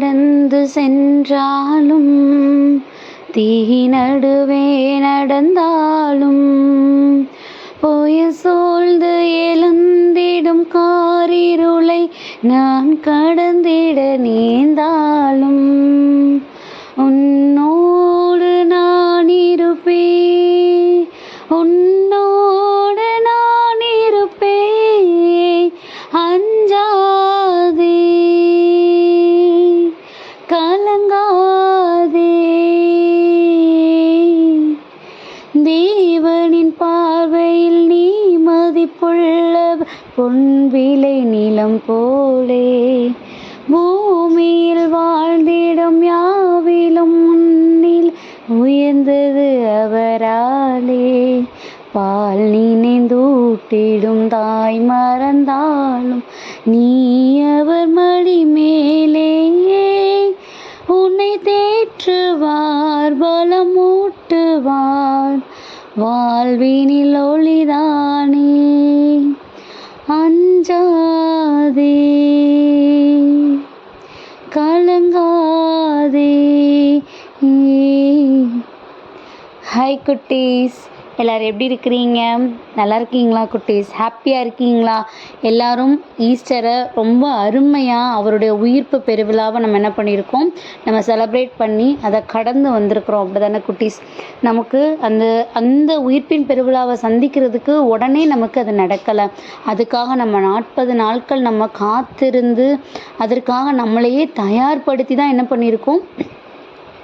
கடந்து சென்றாலும் தீ நடுவே நடந்தாலும் போய சூழ்ந்து எழுந்திடும் காரிருளை நான் கடந்திட நீந்தாலும் உன்னோடு நான் இருப்பேன் உன் பொன் விலை நிலம் போலே பூமியில் வாழ்ந்திடும் யாவிலும் முன்னில் உயர்ந்தது அவராலே. பால் நினைந்தூட்டிடும் தாய் மறந்தாலும் நீ அவர் மடி மேலே உன்னை தேற்றுவார் பலமூட்டுவார் வாழ்வினில் ஒளிதானே. ஹாய் குட்டீஸ். எல்லோரும் எப்படி இருக்கிறீங்க? நல்லா இருக்கீங்களா குட்டீஸ்? ஹாப்பியாக இருக்கீங்களா? எல்லாரும் ஈஸ்டரை ரொம்ப அருமையாக அவருடைய உயிர்ப்பு பெருவிழாவை நம்ம என்ன பண்ணியிருக்கோம்? நம்ம செலப்ரேட் பண்ணி அதை கடந்து வந்திருக்கிறோம். அப்படி தானே குட்டீஸ்? நமக்கு அந்த அந்த உயிர்ப்பின் பெருவிழாவை சந்திக்கிறதுக்கு உடனே நமக்கு அது நடக்கலை. அதுக்காக நம்ம நாற்பது நாட்கள் நம்ம காத்திருந்து அதற்காக நம்மளையே தயார்படுத்தி தான் என்ன பண்ணியிருக்கோம்?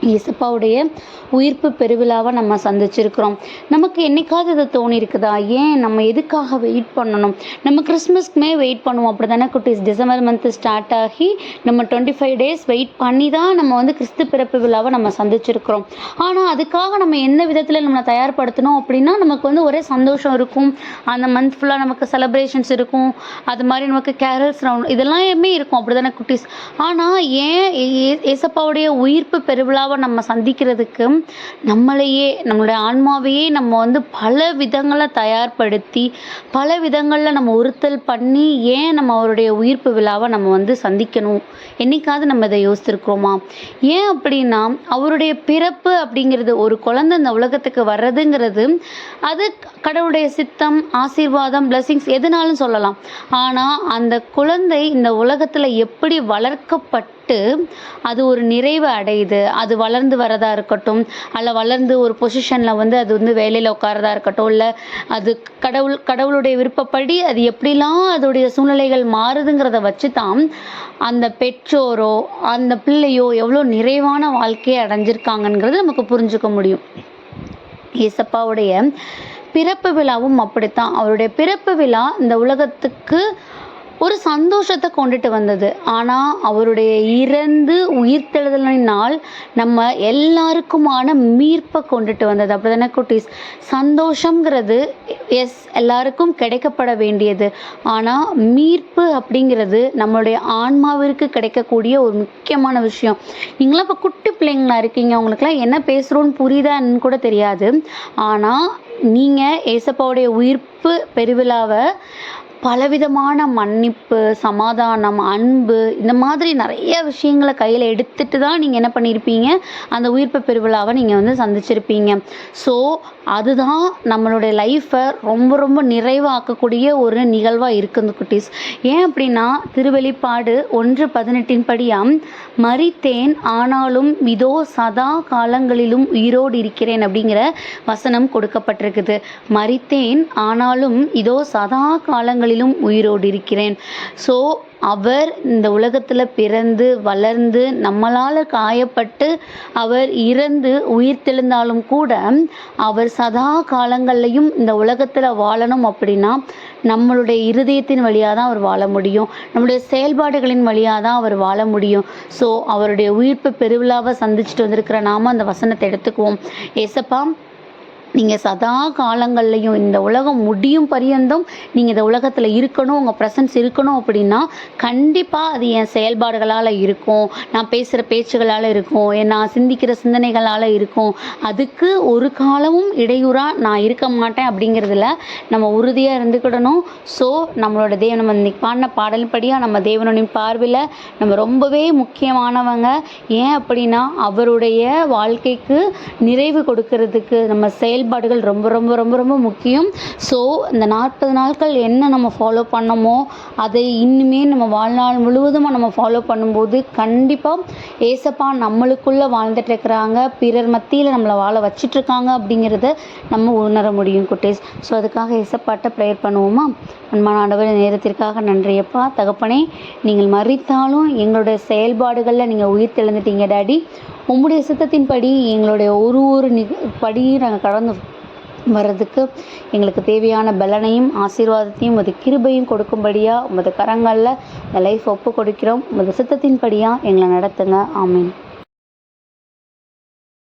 இயேசுப்பாவுடைய உயிர்ப்பு பெருவிழாவை நம்ம சந்திச்சிருக்கிறோம். நமக்கு என்னைக்காவது இது தோணியிருக்குதா? ஏன் நம்ம எதுக்காக வெயிட் பண்ணணும்? நம்ம கிறிஸ்மஸ்க்குமே வெயிட் பண்ணுவோம். அப்படி தானே குட்டீஸ் டிசம்பர் மந்த்து ஸ்டார்ட் ஆகி நம்ம டுவெண்ட்டி ஃபைவ் டேஸ் வெயிட் பண்ணி தான் நம்ம வந்து கிறிஸ்து பிறப்பு விழாவை நம்ம சந்திச்சிருக்கிறோம். ஆனால் அதுக்காக நம்ம எந்த விதத்தில் நம்மளை தயார்படுத்தணும் அப்படின்னா நமக்கு வந்து ஒரே சந்தோஷம் இருக்கும். அந்த மந்த் ஃபுல்லாக நமக்கு செலப்ரேஷன்ஸ் இருக்கும். அது மாதிரி நமக்கு கேரல்ஸ் ரவுண்ட் இதெல்லாமே இருக்கும். அப்படி தானே குட்டீஸ்? ஆனால் ஏன் ஏ- ஏசப்பாவுடைய உயிர்ப்பு பெருவிழாவை நம்ம சந்திக்கிறதுக்கு நம்மளையே நம்மளுடைய ஆன்மாவையே நம்ம வந்து பல விதங்களை தயார்படுத்தி பல விதங்களில் நம்ம உறுத்தல் பண்ணி ஏன் நம்ம அவருடைய உயிர்ப்பு விழாவை நம்ம வந்து சந்திக்கணும்? என்னைக்காவது நம்ம இதை யோசித்திருக்கிறோமா? ஏன் அப்படின்னா அவருடைய பிறப்பு அப்படிங்கிறது ஒரு குழந்தை இந்த உலகத்துக்கு வர்றதுங்கிறது அது கடவுளுடைய சித்தம் ஆசீர்வாதம் blessings எதுனாலும் சொல்லலாம். ஆனால் அந்த குழந்தை இந்த உலகத்தில் எப்படி வளர்க்கப்பட்டு அது ஒரு நிறைவு அடையுது அது வளர்ந்து வரதா இருக்கட்டும் அல்ல வளர்ந்து ஒரு பொசிஷனில் வந்து அது வந்து வேலையில் உட்காரதா இருக்கட்டும் இல்லை அது கடவுள் கடவுளுடைய விருப்பப்படி அது எப்படிலாம் அதோடைய சூழ்நிலைகள் மாறுதுங்கிறத வச்சு தான் அந்த பெற்றோரோ அந்த பிள்ளையோ எவ்வளோ நிறைவான வாழ்க்கையை அடைஞ்சிருக்காங்கங்கிறது நமக்கு புரிஞ்சுக்க முடியும். ஏசப்பாவுடைய பிறப்பு விழாவும் அப்படித்தான். அவருடைய பிறப்பு விழா இந்த உலகத்துக்கு ஒரு சந்தோஷத்தை கொண்டுட்டு வந்தது. ஆனால் அவருடைய இறந்து உயிர்த்தெழுதலினால் நம்ம எல்லாருக்குமான மீட்பை கொண்டுட்டு வந்தது. அப்படிதானே குட்டீஸ்? சந்தோஷங்கிறது எஸ் எல்லாருக்கும் கிடைக்கப்பட வேண்டியது. ஆனால் மீட்பு அப்படிங்கிறது நம்மளுடைய ஆன்மாவிற்கு கிடைக்கக்கூடிய ஒரு முக்கியமான விஷயம். நீங்களாம் இப்போ குட்டி பிள்ளைங்களா இருக்கீங்க. உங்களுக்குலாம் என்ன பேசுகிறோன்னு புரியுதான்னு கூட தெரியாது. ஆனால் நீங்கள் ஏசப்பாவுடைய உயிர்ப்பு பெருவிழாவை பலவிதமான மன்னிப்பு சமாதானம் அன்பு இந்த மாதிரி நிறைய விஷயங்களை கையில் எடுத்துட்டு தான் நீங்கள் என்ன பண்ணியிருப்பீங்க அந்த உயிர்ப்பு பெருவிழாவை நீங்கள் வந்து சந்திச்சிருப்பீங்க. ஸோ அதுதான் நம்மளுடைய லைஃப்பை ரொம்ப ரொம்ப நிறைவாக்கக்கூடிய ஒரு நிகழ்வாக இருக்குது குட்டீஸ். ஏன் அப்படின்னா திருவெளிப்பாடு ஒன்று பதினெட்டின் படியாம் மறித்தேன் ஆனாலும் இதோ சதா காலங்களிலும் உயிரோடு இருக்கிறேன் அப்படிங்கிற வசனம் கொடுக்கப்பட்டிருக்குது. மறித்தேன் ஆனாலும் இதோ சதா காலங்களில் உயிரோடு இருக்கிறேன். ஸோ அவர் இந்த உலகத்தில் பிறந்து வளர்ந்து நம்மளால் காயப்பட்டு அவர் இறந்து உயிர் தெழுந்தாலும் கூட அவர் சதா காலங்கள்லையும் இந்த உலகத்தில் வாழணும் அப்படின்னா நம்மளுடைய இருதயத்தின் வழியாக தான் அவர் வாழ முடியும். நம்மளுடைய செயல்பாடுகளின் வழியாக தான் அவர் வாழ முடியும். ஸோ அவருடைய உயிர்ப்பு பெருவிழாவை சந்திச்சுட்டு வந்திருக்கிற நாம அந்த வசனத்தை எடுத்துக்குவோம். ஏசப்பா நீங்கள் சதா காலங்கள்லையும் இந்த உலகம் முடியும் பரியந்தம் நீங்கள் இந்த உலகத்தில் இருக்கணும் உங்கள் ப்ரெசன்ஸ் இருக்கணும் அப்படின்னா கண்டிப்பாக அது என் செயல்பாடுகளால் இருக்கும். நான் பேசுகிற பேச்சுகளால் இருக்கும். நான் சிந்திக்கிற சிந்தனைகளால் இருக்கும். அதுக்கு ஒரு காலமும் இடையூறாக நான் இருக்க மாட்டேன் அப்படிங்கிறதுல நம்ம உறுதியாக இருந்துக்கிடணும். ஸோ நம்மளோட தேவன் நம்ம இன்னைக்கு பாடின பாடல்படியாக நம்ம தேவனுடைய பார்வையில் நம்ம ரொம்பவே முக்கியமானவங்க. ஏன் அப்படின்னா அவருடைய வாழ்க்கைக்கு நிறைவு கொடுக்கறதுக்கு நம்ம செயல் செயல்பாடுகள் ரொம்ப ரொம்ப ரொம்ப ரொம்ப முக்கியம். ஸோ இந்த நாற்பது நாட்கள் என்ன நம்ம ஃபாலோ பண்ணமோ அதை இன்னுமே நம்ம வாழ்நாள் முழுவதும் நம்ம ஃபாலோ பண்ணும்போது கண்டிப்பாக ஏசப்பா நம்மளுக்குள்ளே வாழ்ந்துட்டு இருக்கிறாங்க பிறர் மத்தியில் நம்மளை வாழ வச்சிட்ருக்காங்க அப்படிங்கிறத நம்ம உணர முடியும் குட்டீஸ். ஸோ அதுக்காக ஏசப்பாட்ட ப்ரேயர் பண்ணுவோமா? அன்பான ஆண்டவர் நேரத்திற்காக நன்றியப்பா தகப்பனே நீங்கள் மறித்தாலும் எங்களுடைய செயல்பாடுகளில் நீங்கள் உயிர் தெழுந்துட்டீங்க டாடி. உம்முடைய சித்தத்தின்படி எங்களுடைய ஒரு ஒரு நிக படியும் நாங்கள் கடந்து வர்றதுக்கு எங்களுக்கு தேவையான பலனையும் ஆசீர்வாதத்தையும் உமது கிருபையும் கொடுக்கும்படியாக உமது கரங்களில் இந்த லைஃப் ஒப்பு கொடுக்கிறோம். உமது சித்தத்தின்படியாக எங்களை நடத்துங்க. ஆமீன்.